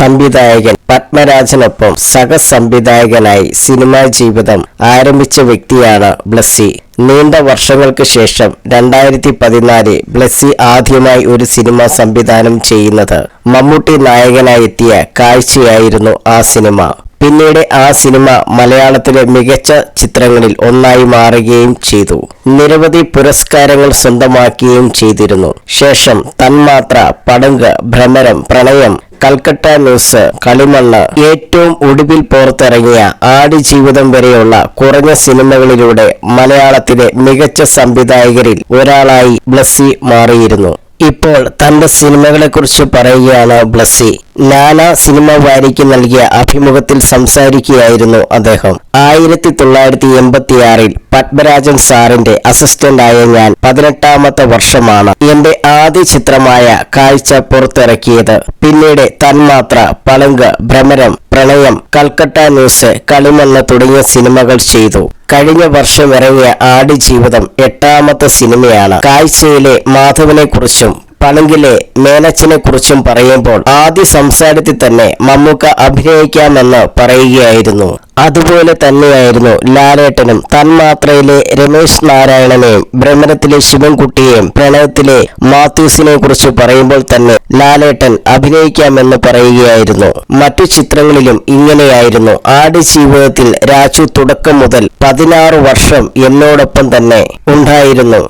സംവിധായകൻ പത്മരാജനൊപ്പം സഹസംവിധായകനായി സിനിമാ ജീവിതം ആരംഭിച്ച വ്യക്തിയാണ് ബ്ലസ്സി. നീണ്ട വർഷങ്ങൾക്ക് ശേഷം രണ്ടായിരത്തി പതിനാല് ബ്ലസ്സി ആദ്യമായി ഒരു സിനിമ സംവിധാനം ചെയ്യുന്നത് മമ്മൂട്ടി നായകനായി എത്തിയ കാഴ്ചയായിരുന്നു ആ സിനിമ. പിന്നീട് ആ സിനിമ മലയാളത്തിലെ മികച്ച ചിത്രങ്ങളിൽ ഒന്നായി മാറുകയും ചെയ്തു. നിരവധി പുരസ്കാരങ്ങൾ സ്വന്തമാക്കുകയും ചെയ്തിരുന്നു. ശേഷം തന്മാത്ര പടങ്ക് ഭ്രമരം പ്രണയം കൽക്കട്ട ന്യൂസ് കളിമണ്ണ് ഏറ്റവും ഒടുവിൽ പുറത്തിറങ്ങിയ ആടുജീവിതം വരെയുള്ള കുറഞ്ഞ സിനിമകളിലൂടെ മലയാളത്തിലെ മികച്ച സംവിധായകരിൽ ഒരാളായി ബ്ലസ്സി മാറിയിരുന്നു. ഇപ്പോൾ തന്റെ സിനിമകളെക്കുറിച്ച് പറയുകയാണ് ബ്ലസ്സി. നാന സിനിമ വാരിക്ക് നൽകിയ അഭിമുഖത്തിൽ സംസാരിക്കുകയായിരുന്നു അദ്ദേഹം. ആയിരത്തി തൊള്ളായിരത്തി എൺപത്തിയാറിൽ പത്മരാജൻ സാറിന്റെ അസിസ്റ്റന്റ് ആയ ഞാൻ പതിനെട്ടാമത്തെ വർഷമാണ് എന്റെ ആദ്യ ചിത്രമായ കാഴ്ച പുറത്തിറക്കിയത്. പിന്നീട് തന്മാത്ര പളങ്ക് ഭ്രമരം പ്രണയം കൽക്കട്ട ന്യൂസ് കളിമണ്ണ് തുടങ്ങിയ സിനിമകൾ ചെയ്തു. കഴിഞ്ഞ വർഷം ഇറങ്ങിയ ആടുജീവിതം എട്ടാമത്തെ സിനിമയാണ്. കാഴ്ചയിലെ മാധവനെ കുറിച്ചും പളുങ്കിലെ മേനച്ചനെ കുറിച്ചും പറയുമ്പോൾ ആദ്യ സംസാരത്തിൽ തന്നെ മമ്മൂക്ക അഭിനയിക്കാമെന്ന് പറയുകയായിരുന്നു. അതുപോലെ തന്നെയായിരുന്നു ലാലേട്ടനും. തന്മാത്രയിലെ രമേശ് നാരായണനെയും ഭ്രമരത്തിലെ ശിവൻകുട്ടിയെയും പ്രണയത്തിലെ മാത്യൂസിനെ കുറിച്ച് പറയുമ്പോൾ തന്നെ ലാലേട്ടൻ അഭിനയിക്കാമെന്ന് പറയുകയായിരുന്നു. മറ്റു ചിത്രങ്ങളിലും ഇങ്ങനെയായിരുന്നു. ആട് ജീവിതത്തിൽ രാജു തുടക്കം മുതൽ പതിനാറ് വർഷം എന്നോടൊപ്പം തന്നെ ഉണ്ടായിരുന്നു.